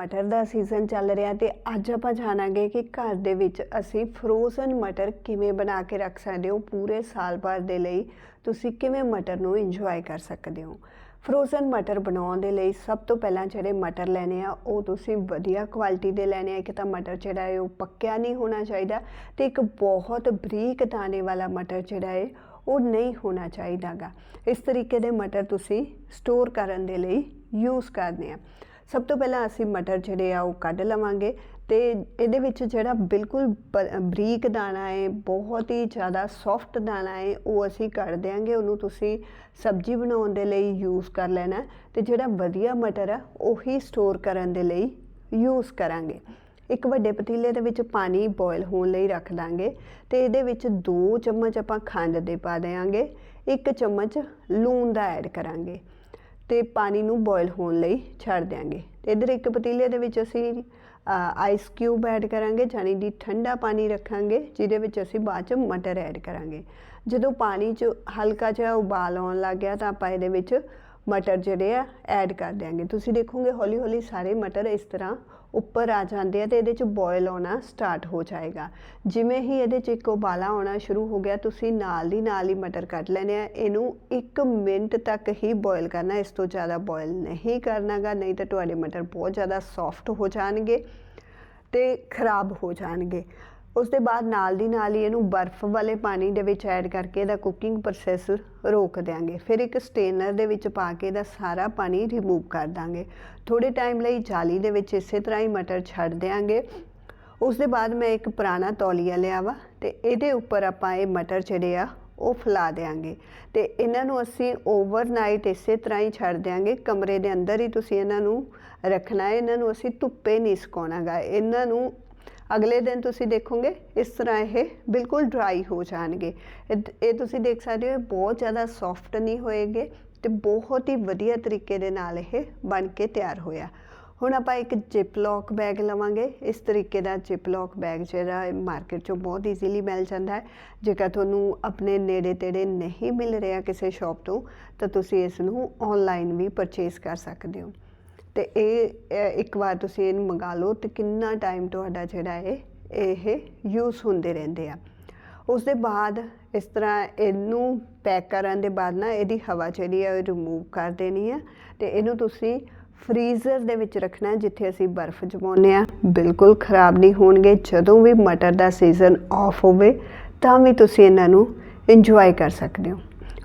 ਮਟਰ ਦਾ season ਚੱਲ ਰਿਹਾ ਤੇ ਅੱਜ ਆਪਾਂ ਜਾਣਾਂਗੇ ਕਿ ਘਰ ਦੇ ਵਿੱਚ ਅਸੀਂ ਫਰੋਜ਼ਨ ਮਟਰ ਕਿਵੇਂ ਬਣਾ ਕੇ ਰੱਖ ਸਕਦੇ ਹੋ ਪੂਰੇ ਸਾਲ ਭਰ ਦੇ ਲਈ। ਤੁਸੀਂ ਕਿਵੇਂ ਮਟਰ ਨੂੰ ਇੰਜੋਏ ਕਰ ਸਕਦੇ ਹੋ? ਫਰੋਜ਼ਨ ਮਟਰ ਬਣਾਉਣ ਦੇ ਲਈ ਸਭ ਤੋਂ ਪਹਿਲਾਂ ਜਿਹੜੇ ਮਟਰ ਲੈਣੇ ਆ, ਉਹ ਤੁਸੀਂ ਵਧੀਆ ਕੁਆਲਿਟੀ ਦੇ ਲੈਣੇ ਆ। ਇੱਕ ਤਾਂ ਮਟਰ ਜਿਹੜਾ ਹੈ, ਉਹ ਪੱਕਿਆ ਨਹੀਂ ਹੋਣਾ ਚਾਹੀਦਾ ਤੇ ਇੱਕ ਬਹੁਤ ਬਰੀਕ ਦਾਣੇ ਵਾਲਾ ਮਟਰ ਜਿਹੜਾ ਹੈ, ਉਹ ਨਹੀਂ ਹੋਣਾ ਚਾਹੀਦਾਗਾ। ਇਸ ਤਰੀਕੇ ਦੇ ਮਟਰ ਤੁਸੀਂ ਸਟੋਰ ਕਰਨ ਦੇ ਲਈ ਯੂਜ਼ ਕਰਨੇ ਆ। ਸਭ ਤੋਂ ਪਹਿਲਾਂ ਅਸੀਂ ਮਟਰ ਜਿਹੜੇ ਆ ਉਹ ਕੱਢ ਲਵਾਂਗੇ ਤੇ ਇਹਦੇ ਵਿੱਚ ਜਿਹੜਾ ਬਿਲਕੁਲ ਬ- ਬਰੀਕ ਦਾਣਾ ਹੈ, ਬਹੁਤ ਹੀ ਜ਼ਿਆਦਾ ਸੌਫਟ ਦਾਣਾ ਹੈ, ਉਹ ਅਸੀਂ ਕੱਢ ਦਿਆਂਗੇ, ਉਹਨੂੰ ਤੁਸੀਂ ਸਬਜ਼ੀ ਬਣਾਉਣ ਦੇ ਲਈ ਯੂਜ਼ ਕਰ ਲੈਣਾ ਤੇ ਜਿਹੜਾ ਵਧੀਆ ਮਟਰ ਆ, ਉਹੀ ਸਟੋਰ ਕਰਨ ਦੇ ਲਈ ਯੂਜ਼ ਕਰਾਂਗੇ। ਇੱਕ ਵੱਡੇ ਪਤੀਲੇ ਦੇ ਵਿੱਚ ਪਾਣੀ ਬੋਇਲ ਹੋਣ ਲਈ ਰੱਖ ਦਾਂਗੇ ਤੇ ਇਹਦੇ ਵਿੱਚ 2 ਚਮਚ ਆਪਾਂ ਖੰਡ ਦੇ ਪਾ ਦੇਵਾਂਗੇ 1 ਚਮਚ ਲੂਣ ਦਾ ਐਡ ਕਰਾਂਗੇ। ਤੇ ਪਾਣੀ ਨੂੰ ਬੋਇਲ ਹੋਣ ਲਈ ਛੱਡ ਦਿਆਂਗੇ। ਤੇ ਇਧਰ ਇੱਕ ਪਤੀਲੇ ਦੇ ਵਿੱਚ ਅਸੀਂ ਆਈਸ ਕਿਊਬ ਐਡ ਕਰਾਂਗੇ ਜਾਨੀ ਦੀ ਠੰਡਾ ਪਾਣੀ ਰੱਖਾਂਗੇ, ਜਿਹਦੇ ਵਿੱਚ ਅਸੀਂ ਬਾਅਦ ਚ ਮਟਰ ਐਡ ਕਰਾਂਗੇ। ਜਦੋਂ ਪਾਣੀ 'ਚ ਹਲਕਾ ਜਿਹਾ ਉਬਾਲ ਆਉਣ ਲੱਗ ਗਿਆ ਤਾਂ ਆਪਾਂ ਇਹਦੇ ਵਿੱਚ ਮਟਰ ਜਿਹੜੇ ਆ ਐਡ ਕਰ ਦਿਆਂਗੇ। ਤੁਸੀਂ ਦੇਖੋਗੇ ਹੌਲੀ ਹੌਲੀ ਸਾਰੇ ਮਟਰ ਇਸ ਤਰ੍ਹਾਂ ਉੱਪਰ ਆ ਜਾਂਦੇ ਆ ਤੇ ਇਹਦੇ 'ਚ ਬੋਇਲ ਆਉਣਾ ਸਟਾਰਟ ਹੋ ਜਾਏਗਾ। ਜਿਵੇਂ ਹੀ ਇਹਦੇ 'ਚ ਇੱਕ ਉਬਾਲਾ ਆਉਣਾ ਸ਼ੁਰੂ ਹੋ ਗਿਆ, ਤੁਸੀਂ ਨਾਲ ਦੀ ਨਾਲ ਹੀ ਮਟਰ ਕੱਢ ਲੈਣੇ ਆ। ਇਹਨੂੰ 1 ਮਿੰਟ ਤੱਕ ਹੀ ਬੋਇਲ ਕਰਨਾ, ਇਸ ਤੋਂ ਜ਼ਿਆਦਾ ਬੋਇਲ ਨਹੀਂ ਕਰਨਾਗਾ, ਨਹੀਂ ਤਾਂ ਤੁਹਾਡੇ ਮਟਰ ਬਹੁਤ ਜ਼ਿਆਦਾ ਸੌਫਟ ਹੋ ਜਾਣਗੇ ਤੇ ਖਰਾਬ ਹੋ ਜਾਣਗੇ। ਉਸ ਦੇ ਬਾਅਦ ਨਾਲ ਦੀ ਨਾਲ ਹੀ ਇਹਨੂੰ ਬਰਫ਼ ਵਾਲੇ ਪਾਣੀ ਦੇ ਵਿੱਚ ਐਡ ਕਰਕੇ ਇਹਦਾ ਕੁਕਿੰਗ ਪ੍ਰੋਸੈਸ ਰੋਕ ਦਿਆਂਗੇ। ਫਿਰ ਇੱਕ ਸਟੇਨਰ ਦੇ ਵਿੱਚ ਪਾ ਕੇ ਇਹਦਾ ਸਾਰਾ ਪਾਣੀ ਰਿਮੂਵ ਕਰ ਦਾਂਗੇ। ਥੋੜੇ ਟਾਈਮ ਲਈ ਜਾਲੀ ਦੇ ਵਿੱਚ ਇਸੇ ਤਰ੍ਹਾਂ ਹੀ ਮਟਰ ਛੱਡ ਦਿਆਂਗੇ। ਉਸ ਦੇ ਬਾਅਦ ਮੈਂ ਇੱਕ ਪੁਰਾਣਾ ਤੌਲੀਆ ਲਿਆ ਵਾ ਤੇ ਇਹਦੇ ਉੱਪਰ ਆਪਾਂ ਇਹ ਮਟਰ ਜਿਹੜੇ ਆ, ਉਹ ਫੈਲਾ ਦੇਾਂਗੇ ਤੇ ਇਹਨਾਂ ਨੂੰ ਅਸੀਂ ਓਵਰਨਾਈਟ ਇਸੇ ਤਰ੍ਹਾਂ ਹੀ ਛੱਡ ਦਿਆਂਗੇ। ਕਮਰੇ ਦੇ ਅੰਦਰ ਹੀ ਤੁਸੀਂ ਇਹਨਾਂ ਨੂੰ ਰੱਖਣਾ ਹੈ। ਇਹਨਾਂ ਨੂੰ ਅਸੀਂ ਧੁੱਪੇ ਨਹੀਂ ਸੁਕਾਉਣਾਗਾ। ਇਹਨਾਂ ਨੂੰ ਅਗਲੇ ਦਿਨ ਤੁਸੀਂ ਦੇਖੋਗੇ ਇਸ ਤਰ੍ਹਾਂ ਇਹ ਬਿਲਕੁਲ ਡਰਾਈ ਹੋ ਜਾਣਗੇ। ਇਹ- ਇਹ ਤੁਸੀਂ ਦੇਖ ਸਕਦੇ ਹੋ, ਇਹ ਬਹੁਤ ਜ਼ਿਆਦਾ ਸੌਫਟ ਨਹੀਂ ਹੋਏਗੇ ਤੇ ਬਹੁਤ ਹੀ ਵਧੀਆ ਤਰੀਕੇ ਦੇ ਨਾਲ ਇਹ ਬਣ ਕੇ ਤਿਆਰ ਹੋਇਆ। ਹੁਣ ਆਪਾਂ ਇੱਕ ਜਿਪ ਲੌਕ ਬੈਗ ਲਵਾਂਗੇ। ਇਸ ਤਰੀਕੇ ਦਾ ਜਿਪ ਲੌਕ ਬੈਗ ਜਿਹੜਾ ਮਾਰਕੀਟ 'ਚੋਂ ਬਹੁਤ ਈਜ਼ੀਲੀ ਮਿਲ ਜਾਂਦਾ ਹੈ। ਜੇਕਰ ਤੁਹਾਨੂੰ ਆਪਣੇ ਨੇੜੇ ਤੇੜੇ ਨਹੀਂ ਮਿਲ ਰਿਹਾ ਕਿਸੇ ਸ਼ਾਪ ਤੋਂ, ਤਾਂ ਤੁਸੀਂ ਇਸ ਨੂੰ ਆਨਲਾਈਨ ਵੀ ਪਰਚੇਸ ਕਰ ਸਕਦੇ ਹੋ। ਤੇ ਇਹ ਇੱਕ ਵਾਰ ਤੁਸੀਂ ਇਹਨੂੰ ਮੰਗਾ ਲਓ ਤੇ ਕਿੰਨਾ ਟਾਈਮ ਤੁਹਾਡਾ ਜਿਹੜਾ ਹੈ ਇਹ ਯੂਜ਼ ਹੁੰਦੇ ਰਹਿੰਦੇ ਆ। ਉਸ ਦੇ ਬਾਅਦ ਇਸ ਤਰ੍ਹਾਂ ਇਹਨੂੰ ਪੈਕ ਕਰਨ ਦੇ ਬਾਅਦ ਨਾ ਇਹਦੀ ਹਵਾ ਜਿਹੜੀ ਹੈ ਉਹ ਰਿਮੂਵ ਕਰ ਦੇਣੀ ਹੈ ਤੇ ਇਹਨੂੰ ਤੁਸੀਂ ਫਰੀਜ਼ਰ ਦੇ ਵਿੱਚ ਰੱਖਣਾ ਜਿੱਥੇ ਅਸੀਂ ਬਰਫ਼ ਜਮਾਉਂਦੇ ਆ। ਬਿਲਕੁਲ ਖਰਾਬ ਨਹੀਂ ਹੋਣਗੇ, ਜਦੋਂ ਵੀ ਮਟਰ ਦਾ ਸੀਜ਼ਨ ਆਫ ਹੋਵੇ, ਤਾਂ ਵੀ ਤੁਸੀਂ ਇਹਨਾਂ ਨੂੰ ਇੰਜੋਏ ਕਰ ਸਕਦੇ ਹੋ।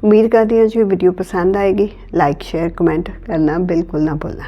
ਉਮੀਦ ਕਰਦੀ ਹਾਂ ਜੀ ਵੀਡੀਓ ਪਸੰਦ ਆਏਗੀ। ਲਾਈਕ ਸ਼ੇਅਰ ਕਮੈਂਟ ਕਰਨਾ ਬਿਲਕੁਲ ਨਾ ਭੁੱਲਣਾ।